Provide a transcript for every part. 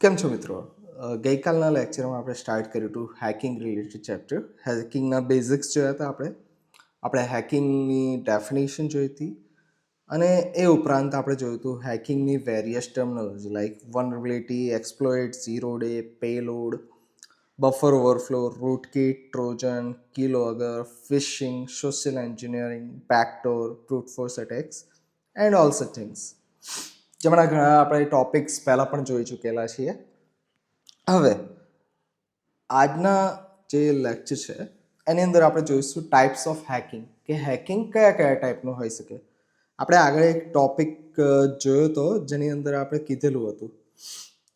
કેમ છો મિત્રો? ગઈકાલના લેક્ચરમાં આપણે સ્ટાર્ટ કર્યું હતું હેકિંગ રિલેટેડ ચેપ્ટર હેકિંગના બેઝિક્સ જોયા હતા આપણે. આપણે હેકિંગની ડેફિનેશન જોઈ હતી. અને એ ઉપરાંત આપણે જોયું હતું હેકિંગની various terminology like vulnerability exploit zero day payload buffer overflow rootkit Trojan keylogger phishing social engineering backdoor brute force attacks and all such things જેમના ઘણા આપણે ટોપિક્સ પહેલાં પણ જોઈ ચૂકેલા છીએ. હવે, આજના જે લેક્ચર છે, એની અંદર આપણે જોઈશું ટાઈપ્સ ઓફ હેકિંગ કે હેકિંગ કયા કયા ટાઈપનું હોઈ શકે? આપણે આગળ એક ટોપિક જોયો હતો જેની અંદર આપણે કીધેલું હતું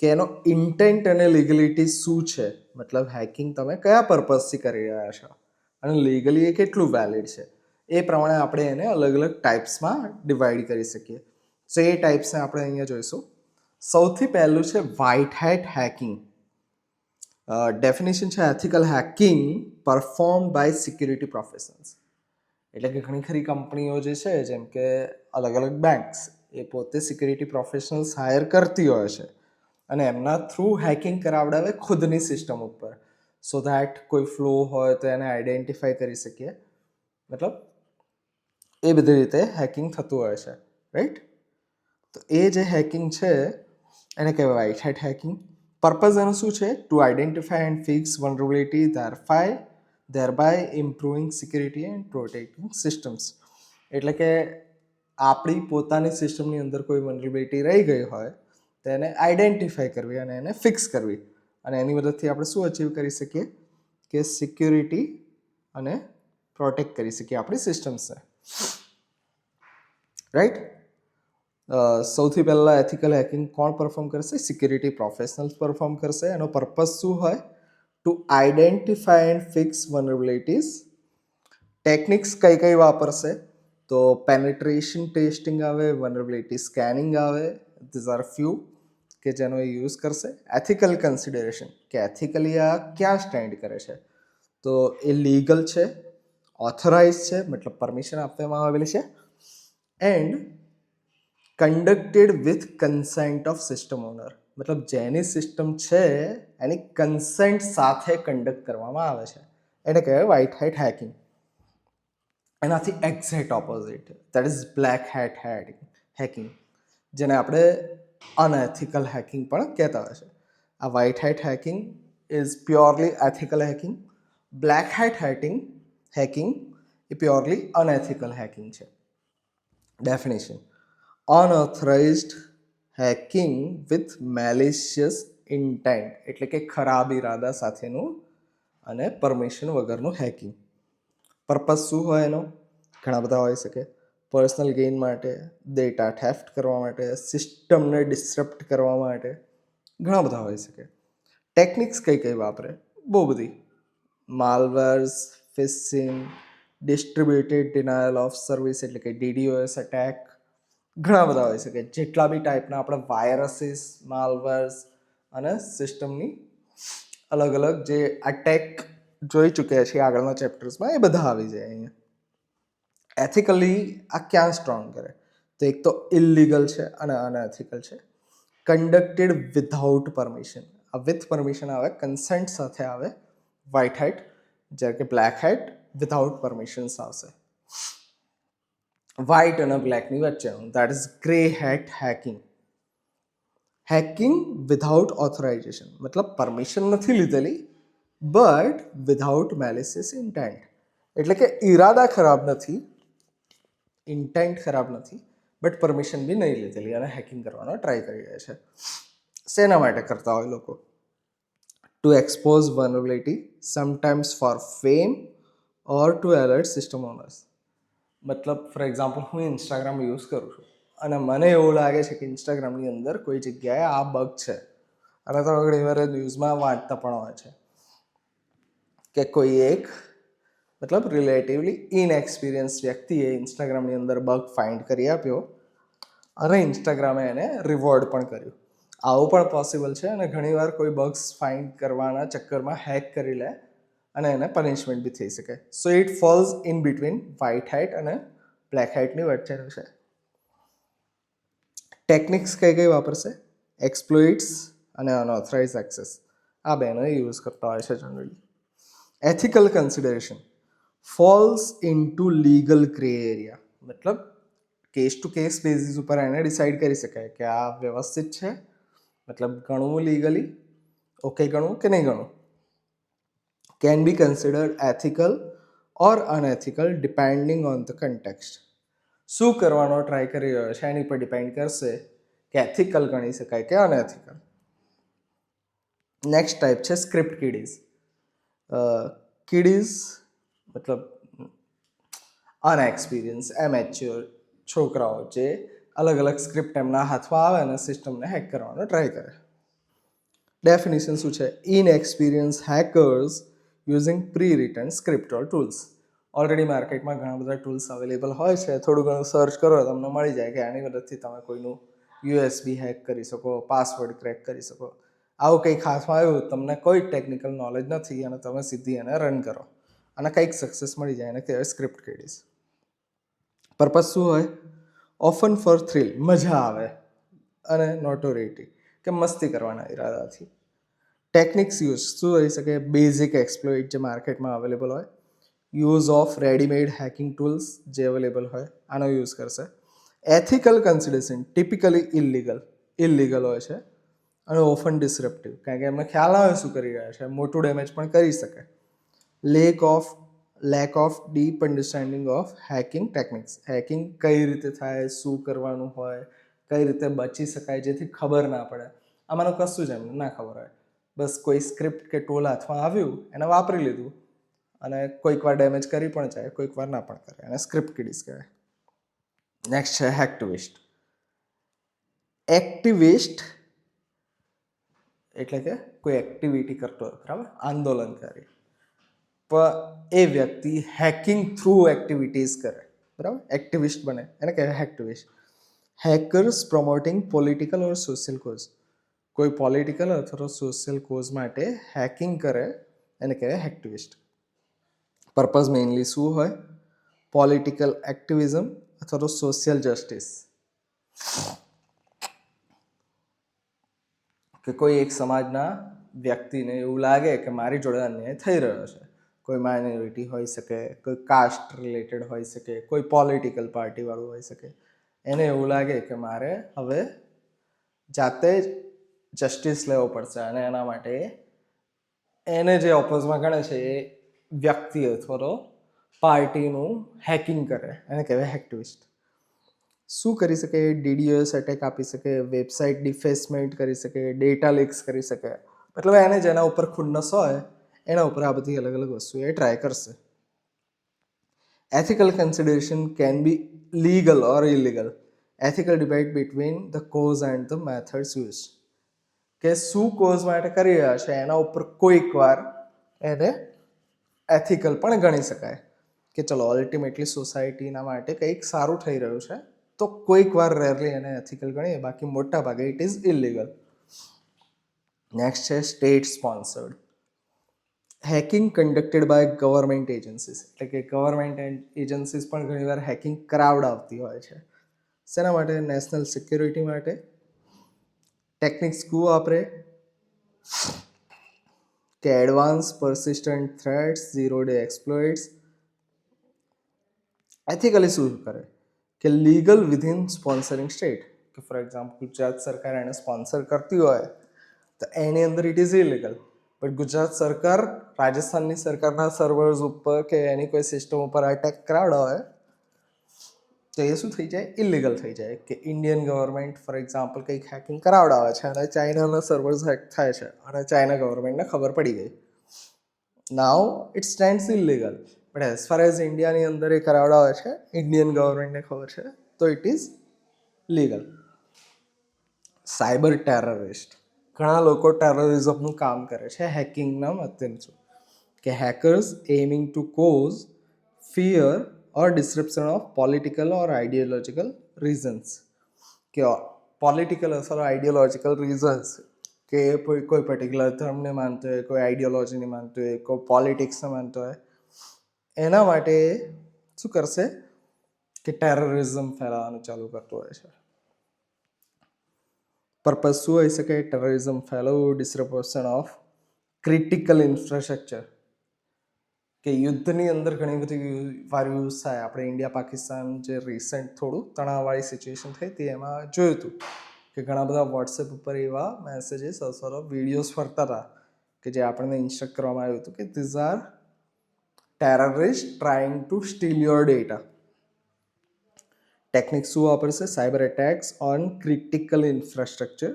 કે એનો ઇન્ટેન્ટ અને લીગલિટી શું છે? મતલબ હેકિંગ તમે કયા પર્પઝથી કરી રહ્યા છો? અને લીગલી એ કેટલું વેલિડ છે? એ પ્રમાણે આપણે એને અલગ અલગ ટાઈપ્સમાં ડિવાઈડ કરી શકીએ. એ ટાઈપ્સને આપણે અહીંયા જોઈશું. સૌથી પહેલું છે વ્હાઇટ હેટ હેકિંગ ડેફિનેશન છે ethical hacking perform by security professions એટલે કે ઘણી ખરી કંપનીઓ જે છે, જેમ કે અલગ અલગ બેંક્સ એ પોતે સિક્યુરિટી પ્રોફેશનલ્સ હાયર કરતી હોય છે. અને એમના થ્રુ હેકિંગ કરાવડાવે ખુદની સિસ્ટમ ઉપર. સો ધેટ કોઈ ફ્લો હોય તો એને આઈડેન્ટિફાઈ કરી શકીએ. મતલબ, એ બધી રીતે હેકિંગ થતું હોય છે. રાઈટ તો એ જે હેકિંગ છે, એને કહેવાય વ્હાઇટ હેટ હેકિંગ પર્પઝ એનું શું છે? To identify and fix vulnerability thereby there by improving security and protecting systems એટલે કે આપણી પોતાની સિસ્ટમની અંદર કોઈ વનરેબિલિટી રહી ગઈ હોય, તો એને આઈડેન્ટિફાઈ કરવી અને એને ફિક્સ કરવી. અને એની મદદથી આપણે શું અચીવ કરી શકીએ? કે સિક્યુરિટી અને પ્રોટેક્ટ કરી શકીએ આપણી સિસ્ટમ્સને રાઈટ સૌથી પહેલાં એથિકલ હેકિંગ કોણ પરફોર્મ કરશે? સિક્યુરિટી પ્રોફેશનલ્સ પરફોર્મ કરશે. એનો પર્પઝ શું હોય? To identify and fix vulnerabilities techniques કઈ કઈ વાપરશે? તો પેનિટ્રેશન ટેસ્ટિંગ આવે વનરેબિલિટી સ્કેનિંગ આવે. ધીઝ આર ફ્યુ કે જેનો એ યુઝ કરશે. એથિકલ કન્સિડરેશન કે એથિકલી આ ક્યાં સ્ટેન્ડ કરે છે? તો એ લીગલ છે ઓથોરાઇઝ છે, મતલબ પરમિશન આપવામાં આવેલી છે. And conducted with consent of system owner મતલબ જેની સિસ્ટમ છે, એની કન્સેન્ટ સાથે કન્ડક્ટ કરવામાં આવે છે. એને કહેવાય વ્હાઇટ હેટ હેકિંગ એનાથી exact opposite that is black hat heading hacking જેને આપણે અનએથિકલ હેકિંગ પણ કહેતા હોય છે. આ white hat hacking is purely ethical hacking black hat hating hacking A purely unethical hacking છે. Definition unauthorized hacking with malicious intent એટલે કે ખરાબ ઇરાદા સાથેનું અને પરમિશન વગરનું હેકિંગ પર્પઝ શું હોય એનો? ઘણા બધા હોઈ શકે. પર્સનલ ગેઇન માટે ડેટા થેફ્ટ કરવા માટે સિસ્ટમને ડિસ્ટર્પ્ટ કરવા માટે ઘણા બધા હોઈ શકે. ટેકનિક્સ કઈ કઈ વાપરે? બહુ બધી. Malwares phishing distributed denial of service એટલે કે ડીડીઓએસ અટેક ઘણા બધા હોઈ શકે. જેટલા બી ટાઈપના આપણે વાયરસીસ માલવર્સ અને સિસ્ટમની અલગ અલગ જે અટેક જોઈ ચૂક્યા છીએ આગળના ચેપ્ટર્સમાં એ બધા આવી જાય અહીંયા. એથિકલી આ ક્યાં સ્ટ્રોંગ કરે? તો એક તો ઇલિગલ છે અને અનએથિકલ છે. કન્ડક્ટેડ વિધાઉટ પરમિશન આ વિથ પરમિશન આવે કન્સેન્ટ સાથે આવે વ્હાઇટ હાઇટ જ્યારે કે બ્લેક હાઇટ વિધાઉટ પરમિશન્સ આવશે. વ્હાઇટ અને બ્લેકની વચ્ચેનું that is grey hat hacking hacking without authorization મતલબ પરમિશન નથી લીધેલી બટ વિધાઉટ મેલિસિસ ઇન્ટેન્ટ એટલે કે ઈરાદા ખરાબ નથી ઇન્ટેન્ટ ખરાબ નથી બટ પરમિશન બી નહીં લીધેલી અને હેકિંગ કરવાનો ટ્રાય કરી રહ્યા છે. શેના માટે કરતા હોય લોકો. To expose vulnerability sometimes for fame or to alert system owners મતલબ ફોર એક્ઝામ્પલ હું ઇન્સ્ટાગ્રામ યુઝ કરું છું. અને મને એવું લાગે છે કે ઇન્સ્ટાગ્રામની અંદર કોઈ જગ્યાએ આ બગ છે. અને તો ઘણી વાર ન્યૂઝમાં વાંચતા પણ હોય છે. કે કોઈ એક, મતલબ રિલેટિવલી ઇનએક્સપિરિયન્સ વ્યક્તિએ ઇન્સ્ટાગ્રામની અંદર બગ ફાઇન્ડ કરી આપ્યો અને ઇન્સ્ટાગ્રામે એને રિવોર્ડ પણ કર્યું. આવું પણ પોસિબલ છે અને ઘણીવાર કોઈ બગ્સ ફાઇન્ડ કરવાના ચક્કરમાં હેક કરી લે અને એને પનિશમેન્ટ બી થઈ શકે. So it falls in between white hat અને બ્લેક હાઇટની વચ્ચેનું છે ટેકનિક્સ કઈ કઈ વાપરશે? એક્સપ્લોઇટ્સ અને અનઓથરાઇઝ એક્સેસ આ બેનો યુઝ કરતા હોય છે generally ethical consideration falls into legal grey area મતલબ કેસ ટુ કેસ બેઝિસ ઉપર એને ડિસાઇડ કરી શકાય કે આ વ્યવસ્થિત છે. મતલબ, ગણવું લીગલી ઓકે ગણવું કે નહીં ગણવું? Can be considered ethical or unethical depending on the context શું કરવાનો ટ્રાય કરી રહ્યો છે? એની પર ડિપેન્ડ કરશે કે એથિકલ ગણી શકાય કે અનએથિકલ નેક્સ્ટ ટાઈપ છે સ્ક્રિપ્ટ કિડીઝ કિડીઝ મતલબ અનએક્સપિરિયન્સ એમેચ્યોર છોકરાઓ જે અલગ અલગ સ્ક્રિપ્ટ એમના હાથમાં આવે અને સિસ્ટમને હેક કરવાનો ટ્રાય કરે. ડેફિનેશન શું છે? Inexperience hackers using pre written script or tools already માર્કેટમાં ઘણા બધા ટૂલ્સ અવેલેબલ હોય છે. થોડું ઘણું સર્ચ કરો, તમને મળી જાય કે આની મદદથી તમે કોઈનું યુએસબી હેક કરી શકો પાસવર્ડ ક્રેક કરી શકો. આવું કંઈક ખાસમાં આવ્યું, તમને કોઈ ટેકનિકલ નોલેજ નથી અને તમે સીધી એને રન કરો. અને કંઈક સક્સેસ મળી જાય એને કહેવાય સ્ક્રિપ્ટ કેડીસ પર્પઝ શું હોય? ઓફન ફોર થ્રિલ મજા આવે અને નોટોરિટી કે મસ્તી કરવાના ઈરાદાથી. Techniques use. શું હોઈ શકે? બેઝિક એક્સપ્લોઇટ જે માર્કેટમાં અવેલેબલ હોય use of readymade hacking tools જે અવેલેબલ હોય, આનો યુઝ કરશે. Ethical consideration typically illegal illegal હોય છે અને ઓફન ડિસરપ્ટિવ કારણ કે એમને ખ્યાલ આવે શું કરી રહ્યા છે. મોટું ડેમેજ પણ કરી શકે. Lack of lack of deep understanding of hacking techniques hacking કઈ રીતે થાય, શું કરવાનું હોય, કઈ રીતે બચી શકાય, જેથી ખબર ના પડે. આમાંનું કશું જ એમને ના ખબર હોય. બસ કોઈ સ્ક્રિપ્ટ કે ટૂલ હાથમાં આવ્યું, એને વાપરી લીધું અને કોઈક વાર ડેમેજ કરી પણ જાય કોઈક વાર ના પણ કરે અને સ્ક્રિપ્ટ કિડીસ કહેવાય. નેક્સ્ટ છે હેક્ટિવિસ્ટ એક્ટિવિસ્ટ એટલે કે કોઈ એક્ટિવિટી કરતો હોય, બરાબર? આંદોલનકારી. પણ એ વ્યક્તિ હેકિંગ થ્રુ એક્ટિવિટીઝ કરે, બરાબર? એક્ટિવિસ્ટ બને, એને કહેવાય hacktivist hackers promoting political or social cause કોઈ પોલિટિકલ અથવા સોશિયલ કોઝ માટે હેકિંગ કરે, એને કહેવાય હેક્ટિવિસ્ટ પર્પઝ મેઇનલી શું હોય? પોલિટિકલ એક્ટિવિઝમ અથવા તો સોશિયલ જસ્ટિસ કે કોઈ એક સમાજના વ્યક્તિને એવું લાગે કે મારી જોડે અન્યાય થઈ રહ્યો છે. કોઈ માઇનોરિટી હોઈ શકે, કોઈ કાસ્ટ રિલેટેડ હોઈ શકે, કોઈ પોલિટિકલ પાર્ટીવાળું હોઈ શકે. એને એવું લાગે કે મારે હવે જાતે જ જસ્ટિસ લેવો પડશે અને એના માટે એને જે ઓપોઝમાં ગણે છે એ વ્યક્તિ અથવા તો પાર્ટીનું હેકિંગ કરે. એને કહેવાય હેક્ટિવિસ્ટ શું કરી શકે? ડીડીઓએસ અટેક આપી શકે વેબસાઇટ ડિફેસમેન્ટ કરી શકે ડેટા લીક્સ કરી શકે. મતલબ એને જેના ઉપર ખુન્નસ હોય, એના ઉપર આ બધી અલગ અલગ વસ્તુ એ ટ્રાય કરશે. Ethical consideration can be legal or illegal ethical debate between the cause and the methods use કે શું કોઝ માટે કરી રહ્યા છે, એના ઉપર કોઈક વાર એને એથિકલ પણ ગણી શકાય. કે ચલો અલ્ટિમેટલી સોસાયટીના માટે કંઈક સારું થઈ રહ્યું છે, તો કોઈક વાર રેરલી એને એથિકલ ગણીએ, બાકી મોટા ભાગે ઇટ ઇઝ ઇલીગલ નેક્સ્ટ છે state sponsored hacking conducted by government agencies એટલે કે ગવર્મેન્ટ એજન્સીસ પણ ઘણીવાર હેકિંગ કરાવડાવતી હોય છે. શેના માટે? નેશનલ સિક્યોરિટી માટે. ટેકનિક્સ શું વાપરે કે advance persistent threats zero day exploits ethically શું કરે? કે લીગલ વિધિન સ્પોન્સરિંગ સ્ટેટ કે ફોર એક્ઝામ્પલ ગુજરાત સરકાર એને સ્પોન્સર કરતી હોય, તો એની અંદર it is illegal but Gujarat સરકાર, રાજસ્થાનની સરકારના સર્વર્સ ઉપર કે એની કોઈ સિસ્ટમ ઉપર અટેક કરાવડાવે તો એ શું થઈ જાય? ઇલીગલ થઈ જાય કે ઇન્ડિયન ગવર્મેન્ટ ફોર એક્ઝામ્પલ કંઈક હેકિંગ કરાવડાવે છે અને ચાઇનાના સર્વર્સ હેક થાય છે અને ચાઇના ગવર્મેન્ટને ખબર પડી ગઈ. Now it stands illegal but as far as ઇન્ડિયાની અંદર એ કરાવડાવે છે ઇન્ડિયન ગવર્મેન્ટને ખબર છે, તો it is legal cyber terrorist ઘણા લોકો ટેરરિઝમનું કામ કરે છે હેકિંગના માધ્યમથી. કે hackers aiming to cause fear or description of political or ideological reasons કે પોલિટિકલ અથવા આઈડિયોલોજિકલ રીઝન્સ કે કોઈ કોઈ પર્ટિક્યુલર ધર્મને માનતો હોય, કોઈ આઈડિયોલોજીને માનતો હોય, કોઈ પોલિટિક્સને માનતો હોય, એના માટે શું કરશે કે ટેરરિઝમ ફેલાવવાનું ચાલુ કરતું હોય છે. પર્પઝ શું હોઈ શકે? Terrorism fellow distribution of critical infrastructure કે યુદ્ધની અંદર ઘણી બધી વાર યુઝ થાય. આપણે ઇન્ડિયા પાકિસ્તાન જે રિસેન્ટ થોડું તણાવવાળી સિચ્યુએશન થઈ તે એમાં જોયું હતું કે ઘણા બધા વોટ્સએપ ઉપર એવા મેસેજીસ અથવા વિડીયોઝ ફરતા હતા કે જે આપણને ઇન્સ્ટ્રક્ટ કરવામાં આવ્યું હતું કે these are terrorist trying to steal your data technique શું વાપરશે? Cyber attacks on critical infrastructure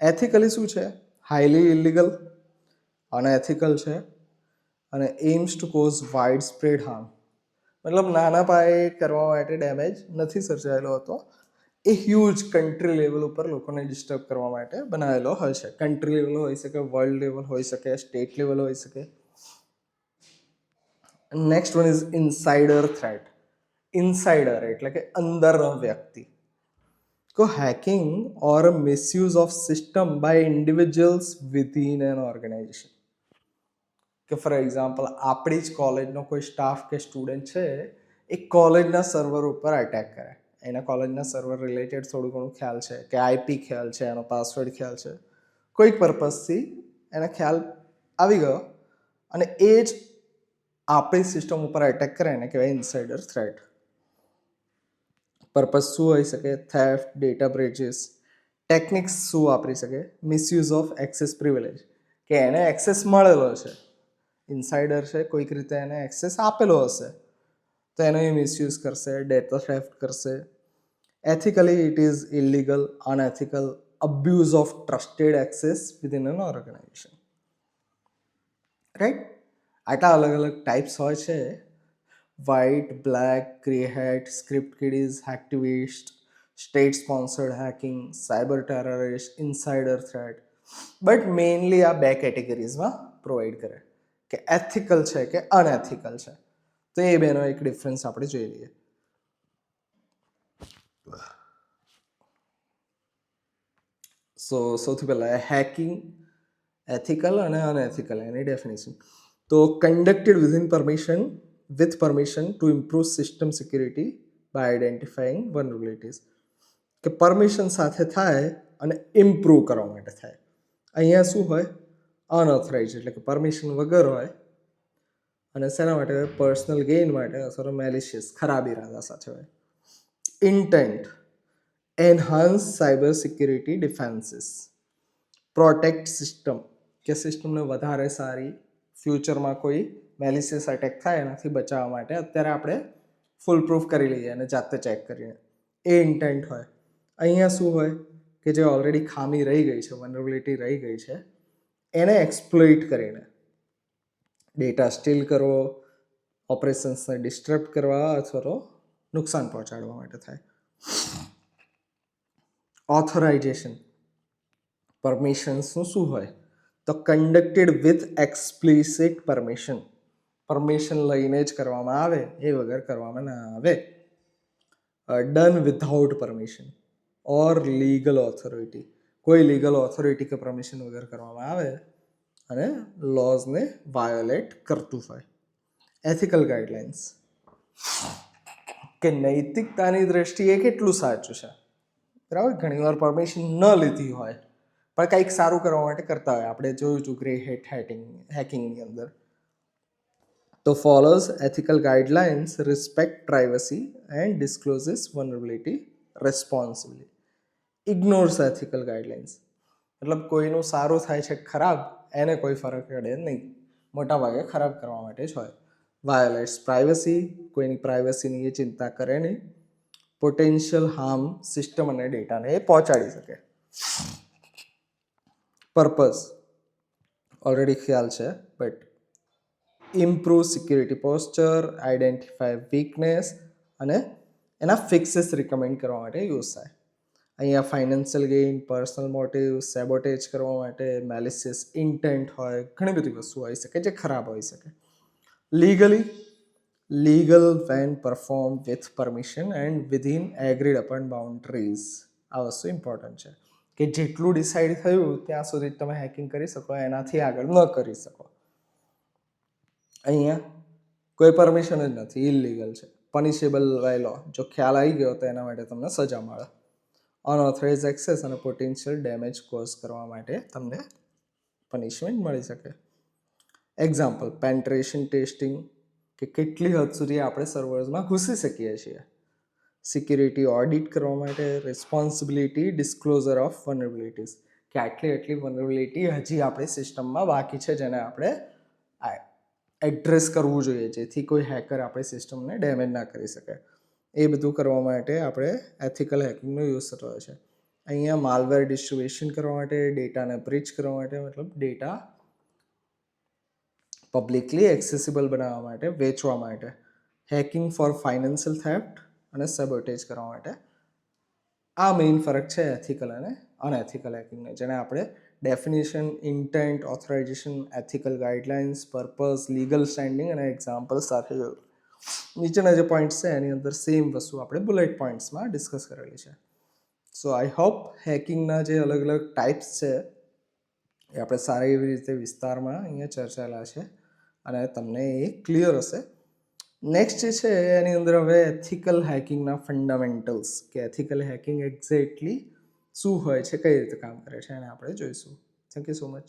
ethically શું છે? હાઈલી ઇલિગલ અનએથિકલ છે. અને aims to cause widespread harm મતલબ નાના પાયે કરવા માટે ડેમેજ નથી સર્જાયેલો હતો. એ હ્યુજ કન્ટ્રી લેવલ ઉપર લોકોને ડિસ્ટર્બ કરવા માટે બનાવેલો હોય છે. કન્ટ્રી લેવલ હોઈ શકે વર્લ્ડ લેવલ હોઈ શકે સ્ટેટ લેવલ હોઈ શકે. Next one is insider threat insider એટલે કે અંદરનો વ્યક્તિ. કો hacking or misuse of system by individuals within an organisation કે ફોર એક્ઝામ્પલ આપણી જ કોલેજનો કોઈ સ્ટાફ કે સ્ટુડન્ટ છે, એ કોલેજના સર્વર ઉપર અટેક કરે. એના કોલેજના સર્વર રિલેટેડ થોડું ઘણું ખ્યાલ છે, કે આઈપી ખ્યાલ છે, એનો પાસવર્ડ ખ્યાલ છે. કોઈક પર્પઝથી એને ખ્યાલ આવી ગયો અને એ જ આપણી સિસ્ટમ ઉપર એટેક કરે, એને કહેવાય ઇન્સાઇડર થ્રેટ પર્પઝ શું હોઈ શકે? થેફ્ટ ડેટા બ્રેજીસ ટેકનિક્સ શું વાપરી શકે? મિસયુઝ ઓફ એક્સેસ પ્રિવિલેજ કે એને એક્સેસ મળેલો છે. ઇન્સાઇડર છે, કોઈક રીતે એને એક્સેસ આપેલો હશે, તો એનો એ મિસયુઝ કરશે ડેટા થેફ્ટ કરશે. Ethically it is illegal unethical abuse of trusted access within an organisation right આટલા અલગ અલગ ટાઈપ્સ હોય છે. White black grey script kiddies hacktivist state sponsored hacking cyber terrorist insider threat but mainly આ બે કેટેગરીઝમાં provide કરે. કે એથિકલ છે કે અનએથિકલ છે? તો એ બેનો એક ડિફરન્સ આપણે જોઈ લઈએ. સો સૌથી પહેલાં હેકિંગ એથિકલ અને અનએથિકલ એની ડેફિનેશન તો conducted within permission with permission to improve system security by identifying vulnerabilities કે પરમિશન સાથે થાય અને ઇમ્પ્રૂવ કરવા માટે થાય. અહીંયા શું હોય? અનઓથરાઇઝ એટલે કે પરમિશન વગર હોય. અને શેના માટે પર્સનલ ગેઇન માટે. અથવા મેલિશિયસ ખરાબ ઇરાદા સાથે હોય. Intent enhance cyber security defences protect system કે સિસ્ટમને વધારે સારી ફ્યુચરમાં કોઈ મેલિસિયસ અટેક થાય એનાથી બચાવવા માટે અત્યારે આપણે ફૂલ પ્રૂફ કરી લઈએ અને જાતે ચેક કરીને. એ ઇન્ટેન્ટ હોય. અહીંયા શું હોય? કે જે ઓલરેડી ખામી રહી ગઈ છે વનરેબિલિટી રહી ગઈ છે. એને એક્સપ્લોઇટ કરીને. ડેટા સ્ટીલ કરવો ઓપરેશન્સને ડિસ્ટર્બ કરવા અથવા તો નુકસાન પહોંચાડવા માટે થાય. ઓથોરાઇઝેશન પરમિશન્સનું શું હોય? તો conducted with explicit permission permission લઈને જ કરવામાં આવે, એ વગર કરવામાં ના આવે. Done without permission or legal authority કોઈ લીગલ ઓથોરિટી કે પરમિશન વગર કરવામાં આવે અને લોઝને વાયોલેટ કરતું હોય. એથિકલ ગાઈડલાઇન્સ કે નૈતિકતાની દ્રષ્ટિએ કેટલું સાચું છે? બરાબર? ઘણીવાર પરમિશન ન લીધી હોય, પણ કંઈક સારું કરવા માટે કરતા હોય. આપણે જોયું હતું ગ્રે હેટ હેટિંગ હેકિંગની અંદર. તો follows ethical guidelines respect privacy and discloses vulnerability responsibly ignores ethical guidelines મતલબ કોઈનું સારું થાય છે ખરાબ, એને કોઈ ફરક પડે નહીં. મોટાભાગે ખરાબ કરવા માટે જ હોય. વાયોલેટ્સ પ્રાઇવસી કોઈની પ્રાઇવસીની એ ચિંતા કરે નહીં. પોટેન્શિયલ હાર્મ સિસ્ટમ અને ડેટાને એ પહોંચાડી શકે. પર્પઝ ઓલરેડી ખ્યાલ છે but improve security posture identify weakness અને એના ફિક્સિસ રિકમેન્ડ કરવા માટે યુઝ થાય. અહીંયા financial gain personal motive sabotage કરવા માટે મેલિસિયસ ઇન્ટેન્ટ હોય, ઘણી બધી વસ્તુ હોઈ શકે જે ખરાબ હોઈ શકે. Legally legal when perform with permission and within agreed upon boundaries આ વસ્તુ ઇમ્પોર્ટન્ટ છે. કે જેટલું ડિસાઇડ થયું, ત્યાં સુધી તમે હેકિંગ કરી શકો, એનાથી આગળ ન કરી શકો. અહીંયા કોઈ પરમિશન જ નથી ઇલીગલ છે. પનિશેબલ વાય લો જો ખ્યાલ આવી ગયો તો એના માટે તમને સજા મળે. અનઓથરાઇઝ એક્સેસ અને પોટેન્શિયલ ડેમેજ કોઝ કરવા માટે તમને પનિશમેન્ટ મળી શકે. એક્ઝામ્પલ પેન્ટ્રેશન ટેસ્ટિંગ કે કેટલી હદ સુધી આપણે સર્વર્સમાં ઘૂસી શકીએ છીએ. સિક્યુરિટી ઓડિટ કરવા માટે રિસ્પોન્સિબિલિટી ડિસ્ક્લોઝર ઓફ વનરેબિલિટીઝ કે આટલી આટલી વનરેબિલિટી હજી આપણી સિસ્ટમમાં બાકી છે જેને આપણે એડ્રેસ કરવું જોઈએ, જેથી કોઈ હેકર આપણી સિસ્ટમને ડેમેજ ના કરી શકે. એ બધું કરવા માટે આપણે એથિકલ હેકિંગનો યુઝ થતો હોય છે. અહીંયા માલવેર ડિસ્ટ્રીબ્યુશન કરવા માટે ડેટાને બ્રિચ કરવા માટે, મતલબ ડેટા પબ્લિકલી એક્સેસિબલ બનાવવા માટે, વેચવા માટે હેકિંગ ફોર ફાઇનાન્શિયલ થેફ્ટ અને સબોટેજ કરવા માટે. આ મેઇન ફરક છે એથિકલ અને અનએથિકલ હેકિંગને જેને આપણે definition intent authorisation ethical guidelines purpose legal standing અને એક્ઝામ્પલ સાથે જોયું. નીચેના જે પોઈન્ટ્સ છે, એની અંદર સેમ વસ્તુ આપણે બુલેટ પોઈન્ટ્સમાં ડિસ્કસ કરેલી છે. સો આઈ હોપ હેકિંગના જે અલગ અલગ ટાઈપ્સ છે, એ આપણે સારી એવી રીતે વિસ્તારમાં અહીંયા ચર્ચાયેલા છે અને તમને એ ક્લિયર હશે. નેક્સ્ટ જે છે, એની અંદર હવે એથિકલ હેકિંગના ફંડામેન્ટલ્સ કે એથિકલ હેકિંગ એક્ઝેક્ટલી શું હોય છે, કઈ રીતે કામ કરે છે, એને આપણે જોઈશું. Thank you so much